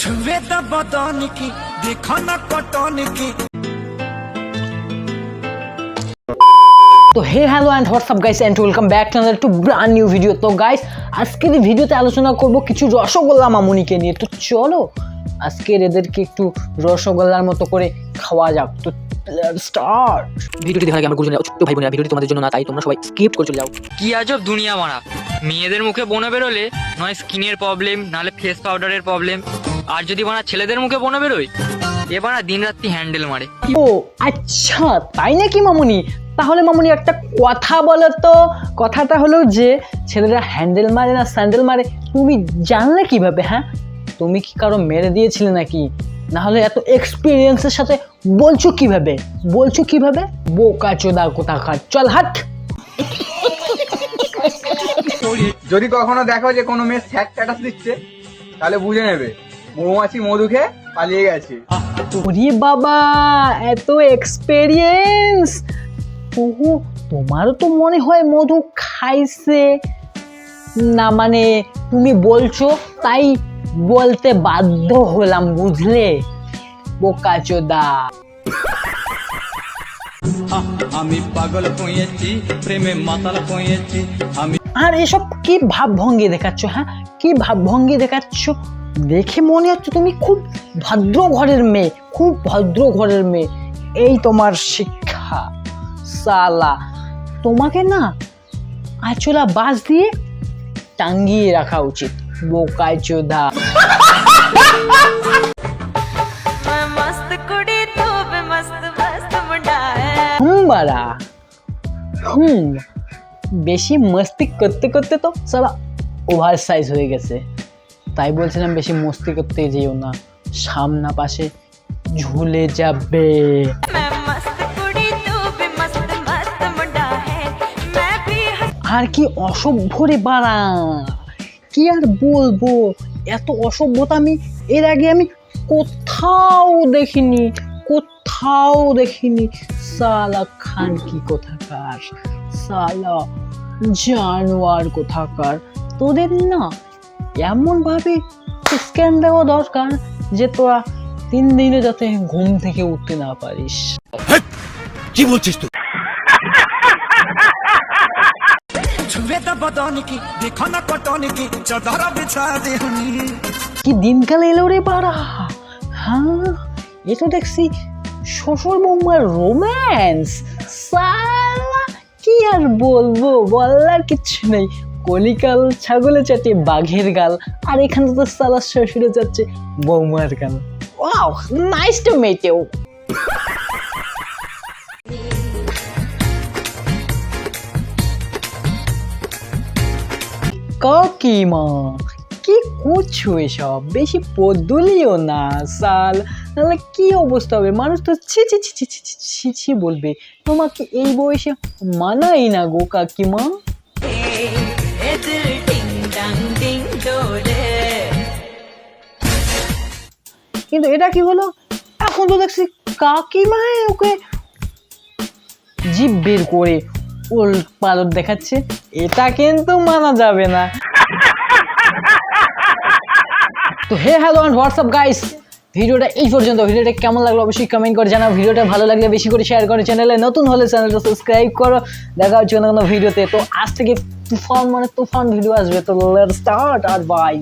ছুঁয়ে তা বদন কি দেখো না কটন কি তো hey hello and WhatsApp guys and welcome back to another to brand new video তো গাইস আজকের এই ভিডিওতে আলোচনা করব কিছু রসগোল্লা মামুনিকে নিয়ে। তো চলো আজকের এদেরকে একটু রসগোল্লার মতো করে খাওয়া যাক। তো স্টার্ট ভিডিওটি দেখার আগে আমার গুরুজনের ছোট ভাই বোনেরা ভিডিওটি তোমাদের জন্য না তাই তোমরা সবাই স্কিপ করে চলে যাও। কি আজব দুনিয়া মারা। মেয়েদের মুখে বোনা বেরোলে নয় স্কিনের প্রবলেম নালে ফেস পাউডারের প্রবলেম আর যদি বানা ছেলেদের মুখে বোনা বেরোয় এ বানা দিন রাত্রি হ্যান্ডেল মারে। ও আচ্ছা তাই নাকি মামুনি? তাহলে মামুনি একটা কথা বলো তো। কথাটা হলো যে ছেলেরা হ্যান্ডেল মারে না স্যান্ডেল মারে তুমি জানলে কীভাবে হ্যাঁ? তুমি কি কারও মেরে দিয়েছিলে নাকি? না হলে এত এক্সপিরিয়েন্সের সাথে বলছো কীভাবে? বলছো কীভাবে? বোকা চোদা কোথাকার চল হাট। যদি কখনো দেখো যে কোনো মেয়ে স্যাট স্ট্যাটাস দিচ্ছে তাহলে বুঝে নেবে। মৌমাছি মধু খেয়ে পালিয়ে গেছে। ওরে বাবা এত এক্সপেরিয়েন্স ওহো তোমারও তো মনে হয় মধু খাইছে। না মানে তুমি বলছো তাই বলতে বাধ্য হলাম বুঝলে? বোকা চোদা। আমি পাগল হয়েছি প্রেমে মাতাল হয়েছি আমি আর এসব কি ভাবভঙ্গি দেখাচ্ছ হ্যাঁ? কি ভাবভঙ্গি দেখাচ্ছ? দেখে মনে হচ্ছে তুমি খুব ভদ্র ঘরের মেয়ে, খুব ভদ্র ঘরের মেয়ে। এই তোমার শিক্ষা, সালা। তোমাকে না আচলা বাস দিয়ে টাঙ্গিয়ে রাখা উচিত, বোকায় চোধা হুম বাড়া হুম, বেশি মস্তি করতে করতে তো সারা ওভার সাইজ হয়ে গেছে। তাই বলছিলাম বেশি মস্তি করতে যেও না সামনা পাশে ঝুলে যাবে। আর কি অসভ্য রে বাড়া? কি আর বলব? এত অসভ্যতা আমি এর আগে আমি কোথাও দেখিনি কোথাও দেখিনি। সালা খান কি কোথাকার সালা জানোয়ার কোথাকার। তোদের না এমনভাবে স্ক্যান দেওয়া দরকার যে তোরা তিন দিনে যাতে ঘুম থেকে উঠতে না পারিস। কি বলছিস তুই? কি দিনকাল এলো রে পাড়া? হ্যাঁ এ তো দেখছি শ্বশুর বৌমার রোম্যান্স সালা কি আর বলব? বলার কিচ্ছু নেই। কলিকাল ছাগলে চাটে বাঘের গাল, আর এখানে তো সালার শ্বশুরে যাচ্ছে বৌমার গাল। Wow nice to meet you কাকিমা, কি করছ এসব? বেশি পদুলিও না, সাল। নাহলে কি অবস্থা হবে? মানুষ তো ছি ছি ছি ছি ছি ছি ছি বলবে। তোমাকে এই বয়সে মানাই না গো কাকিমা। কিন্তু এটা কি হলো? এখন তো দেখছি কাকিমায় ওকে জিভ বের করে ওল পালট দেখাচ্ছে। এটা কিন্তু মানা যাবে না। তো hey hello and WhatsApp guys ভিডিওটা এই পর্যন্ত। ভিডিওটা কেমন লাগল অবশ্যই কমেন্ট করে জানাও। ভিডিওটা ভালো লাগলে বেশি করে শেয়ার করো চ্যানেলে নতুন হলে চ্যানেলটা সাবস্ক্রাইব করো। দেখা হচ্ছে অন্য কোনো ভিডিওতে। তো আজ থেকে তুফান মানে তুফান ভিডিও আসবে। তো লেটস স্টার্ট আর বাই